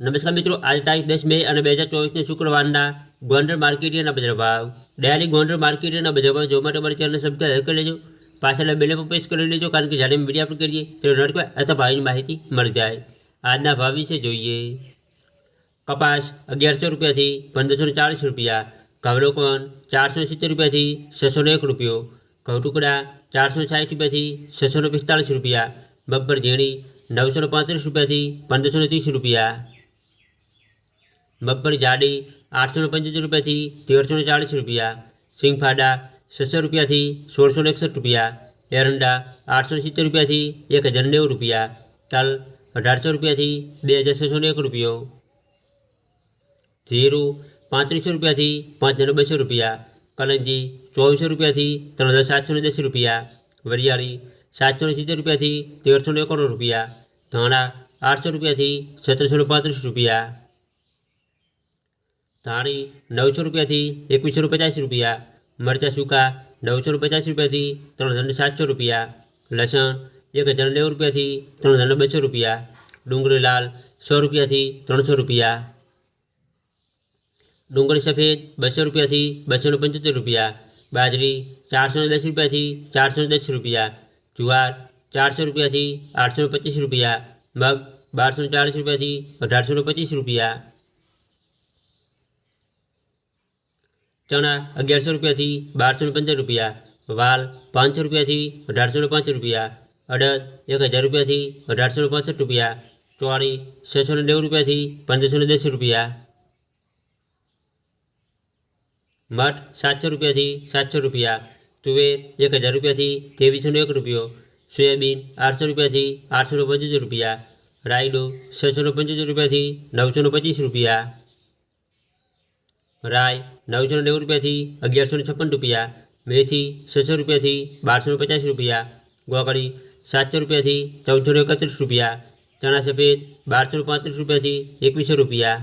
નમસ્કાર મિત્રો આજે તારીખ દસ મે અને બે હજાર ચોવીસને શુક્રવારના ગોંડલ માર્કેટિયાના બજાર ભાવ ડેલી ગોંડલ માર્કેટિયાના બજાર ભાવ જોવા માટે અમારી ચેનલ સબસ્ક્રાઈબ કરી લેજો પાછળ બેલ પર પ્રેસ કરી લેજો કારણ કે જ્યારે મીડિયા પર કરીએ ત્યારે નોટિફાય અથવા ભાવની માહિતી મળી જાય આજના ભાવ વિશે જોઈએ કપાસ અગિયારસો રૂપિયાથી પંદરસો ને ચાળીસ રૂપિયા ઘઉંલોકોન ચારસો સિત્તેર રૂપિયાથી છસો ને એક રૂપિયો ઘઉં ટુકડા ચારસો સાઠ રૂપિયાથી છસો ને પિસ્તાળીસ રૂપિયા મગફળી ઝીણી નવસો ને પાંત્રીસ રૂપિયાથી પંદરસો ને ત્રીસ રૂપિયા મગફળી જાડી આઠસો ને પંચોતેર રૂપિયાથી તેરસો ને ચાળીસ રૂપિયા સિંગફાડા છસો રૂપિયાથી સોળસો ને એકસઠ રૂપિયા એરંડા આઠસો ને સિત્તેર રૂપિયાથી એક હજાર નેવું રૂપિયા તલ અઢારસો રૂપિયાથી બે હજાર છસો ને એક રૂપિયો જીરું પાંત્રીસો રૂપિયાથી પાંચ હજાર બસો રૂપિયા કલંજી ચોવીસો રૂપિયાથી ત્રણ હજાર સાતસો ને દસ રૂપિયા વરિયાળી સાતસો ને સિત્તેર રૂપિયાથી તેરસો ને એકોણ રૂપિયા ધાણા આઠસો રૂપિયાથી સત્તરસો ને પાંત્રીસ રૂપિયા ધાણી નવસો રૂપિયાથી એકવીસો ને પચાસ રૂપિયા મરચાં સૂકા નવસો ને પચાસ રૂપિયાથી ત્રણ હજાર ને સાતસો રૂપિયા લસણ એક હજાર નેવું રૂપિયાથી ત્રણ હજાર ને બસો રૂપિયા ડુંગળી લાલ સો રૂપિયાથી ત્રણસો રૂપિયા ડુંગળી સફેદ બસો રૂપિયાથી બસો ને પંચોતેર રૂપિયા બાજરી ચારસો ને દસ રૂપિયાથી ચારસો ને દસ રૂપિયા જુવાર ચારસો રૂપિયાથી આઠસો ને પચીસ રૂપિયા મગ બારસો ને ચાળીસ રૂપિયાથી અઢારસો ને પચીસ રૂપિયા ચણા અગિયારસો રૂપિયાથી બારસો પંદર રૂપિયા, વાલ પાંચસો રૂપિયાથી અઢારસો ને પાંચ રૂપિયા, અડદ એક હજાર રૂપિયાથી અઢારસો ને પાંસઠ રૂપિયા, ચોળી છસો ને નેવું રૂપિયાથી પંદરસો ને દસ રૂપિયા. મઠ સાતસો રૂપિયાથી સાતસો રૂપિયા, તુવેર એક હજાર રૂપિયાથી ત્રેવીસો ને એક રૂપિયો, સોયાબીન આઠસો રૂપિયાથી આઠસો ને પંચોતેર રૂપિયા, રાયડો છસો ને પંચોતેર રૂપિયાથી નવસો ને પચીસ રૂપિયા. રાય નવસો નેવું રૂપિયાથી અગિયારસો છપ્પન રૂપિયા, મેથી છસો રૂપિયાથી બારસો પચાસ રૂપિયા, ગોકળી સાતસો રૂપિયાથી ચૌદસો એકત્રીસ રૂપિયા, ચણા સફેદ બારસો પાંત્રીસ રૂપિયાથી એકવીસો રૂપિયા